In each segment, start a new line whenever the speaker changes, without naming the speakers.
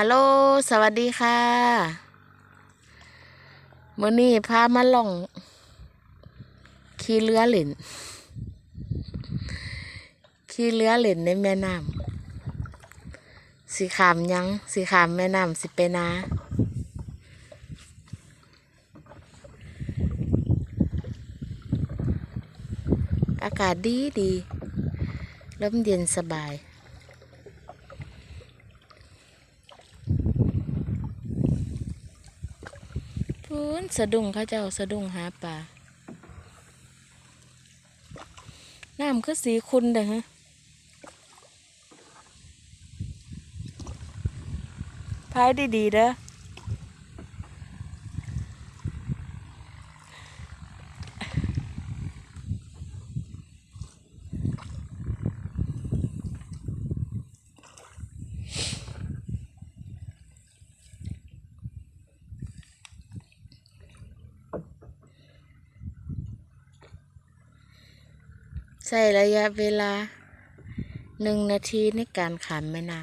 ฮัลโหล สวัสดีค่ะมื่อนี้พามาล่อง ขี่เรือเล่นขี่เรือเล่นในแม่น้ำสีขามยังสีขามแม่น้ำสิไปนาอากาศดีดีลมเย็นสบาย พู นสะดุ้งข้าเจ้าสะดุ้งหาปลาน้ำคือสีคุณเด้อฮะพายดีๆเด้อ ใช้ระยะเวลาหนึ่งนาทีในการขามแม่น้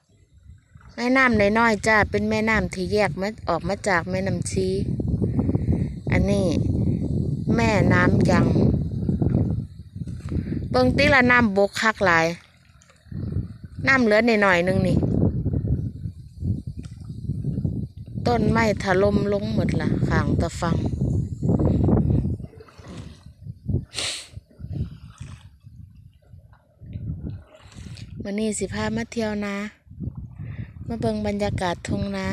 ำแม่น้ำน้อยๆจ้าเป็นแม่น้ำที่แยกมาออกมาจากแม่น้ำชีอันนี้แม่น้ำยังเบิ่งติละน้ำบกคักหลายน้ำเหลือหน่อยๆนึงนี่ ต้นไม้ถล่มลงหมดละข้างตะฟัง วันนี้สิพามาเที่ยวนามาเบิ่งบรรยากาศทุ่งนา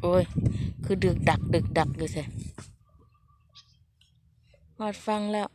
โอ้ย คือดึกดัก ดึกดักเลยสิหอดฟังแล้ว